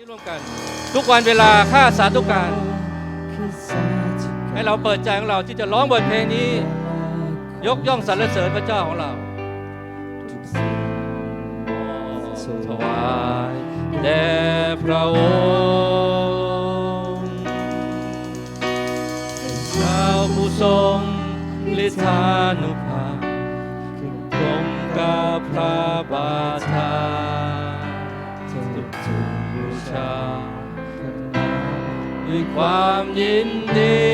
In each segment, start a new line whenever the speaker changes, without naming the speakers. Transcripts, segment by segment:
นี้ร่วมกัน ทุกวันเวลาค่าสาธุการ ให้เราเปิดใจของเราที่จะร้องบทเพลงนี้ ยกย่องสรรเสริญพระเจ้าของเราถวายแด่พระองค์เจ้าผู้ทรงฤทธานุภ ความยินดี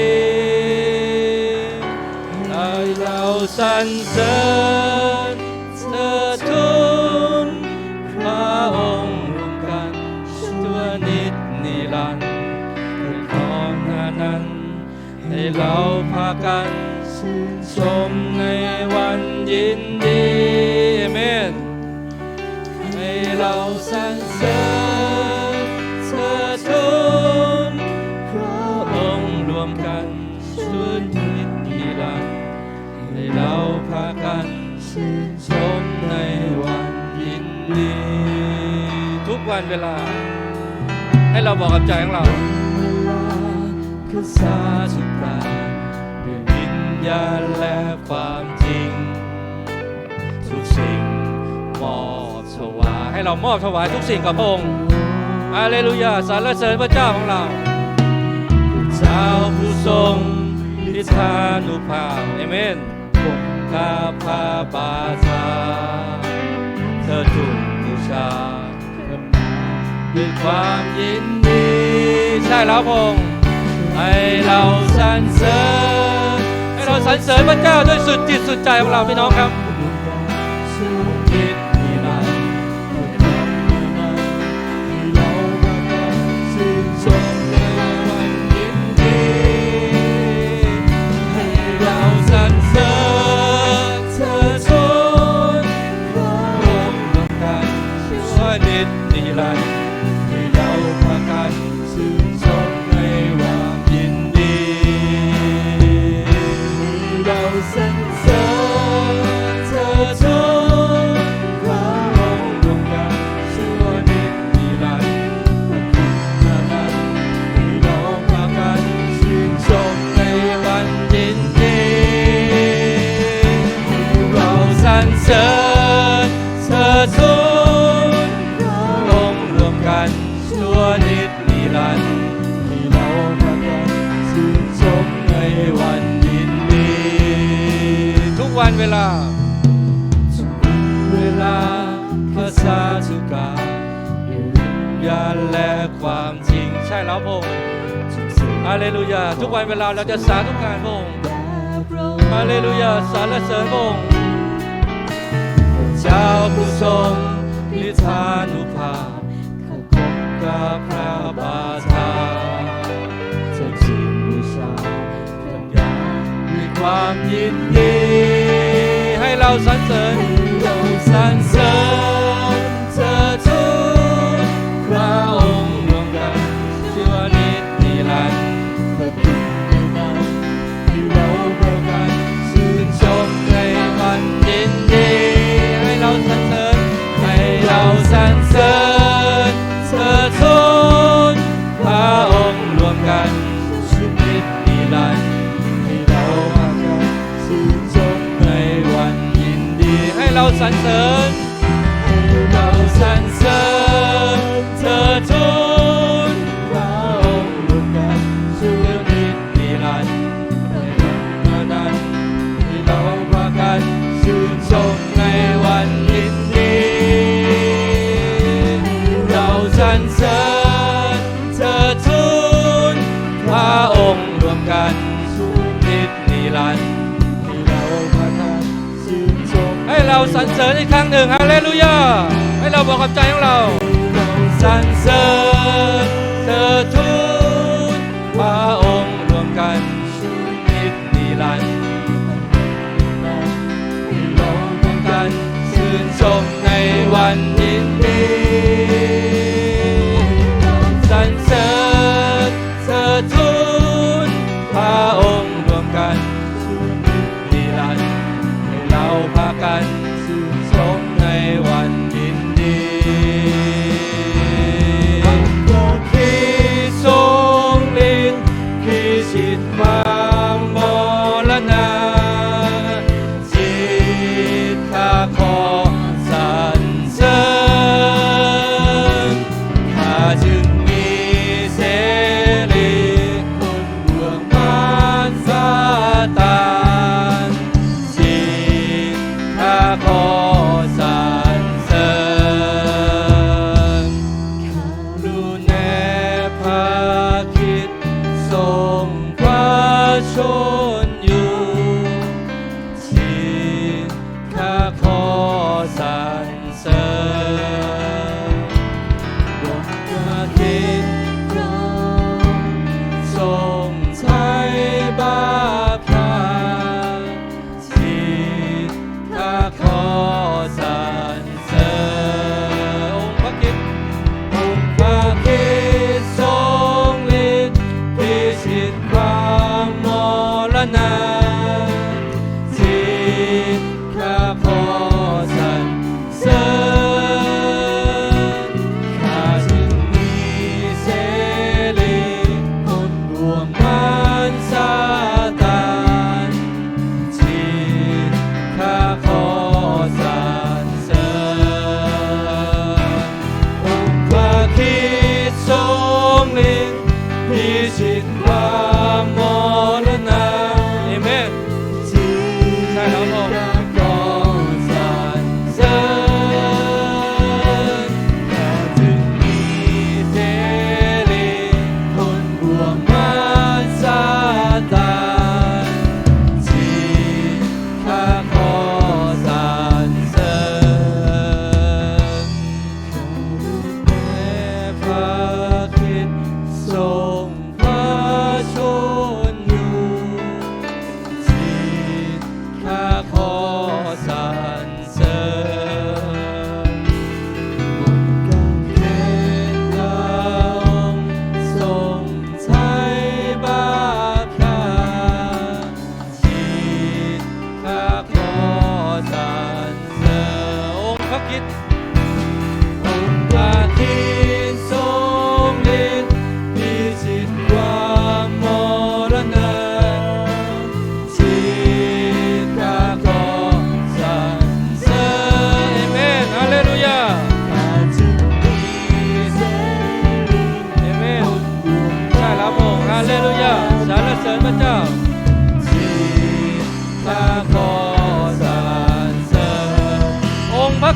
ให้เราสรรเสริญเธอทุนพระองค์รวมกันตัวนิดนิรันดร์ด้วยของนานั้น ให้เราพากันชื่นชมในวันยินดีเมนให้เราสรรเสริญ วันเวลา ให้เราบอกกับใจของเราคือสาธุการด้วยวิญญาณและความจริง ทุกสิ่งมอบถวาย ให้เรามอบถวายทุกสิ่งกับพระองค์อาเลลูยาสรรเสริญพระเจ้าของเราเจ้าผู้ทรงฤทธานุภาพเอเมนข้าพาบาทาเธอถูกบูชา คือความยินดี ใช่แล้วพงค์ให้เราสรรเสริญให้เราสรรเสริญพระเจ้าด้วยสุดจิตสุดใจของเราพี่น้องครับ ทุกการยาและความจริง ใช่แล้วพระองค์ฮาเลลูยา ทุกวันเวลาเราจะสาธุการพระองค์ฮาเลลูยาสรรเสริญพระองค์เจ้าผู้ทรงฤทธานุภาพข้าพบกับพระบาทาจะชิงบูชาปัญญาด้วยความยินดี ให้เราสรรเสริญ เราพากันชื่นชมให้เราสรรเสริญอีกครั้งหนึ่งฮาเลลูยาให้เราบอกกับใจของเราสรรเสริญเธอทุกพระองค์รวมกันชูนิตนิรันดร์ให้เราพบกันชื่นชม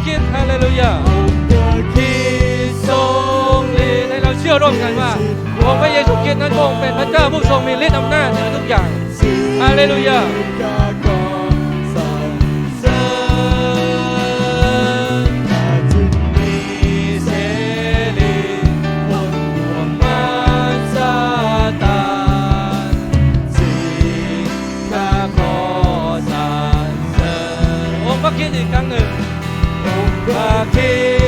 เกียรติฮาเลลูยาที่ทรงฤทธิ์ให้เราเชื่อร่วมกันว่าองค์พระเยซูคริสต์นั้นทรงเป็นพระเจ้าผู้ทรงมีฤทธิ์อำนาจเหนือทุกอย่างฮาเลลูยา a king.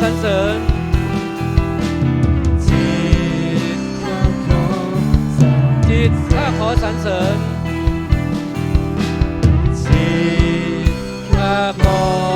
สรรเสริญจิตข้าขอสรรเสริญจิตข้าขอ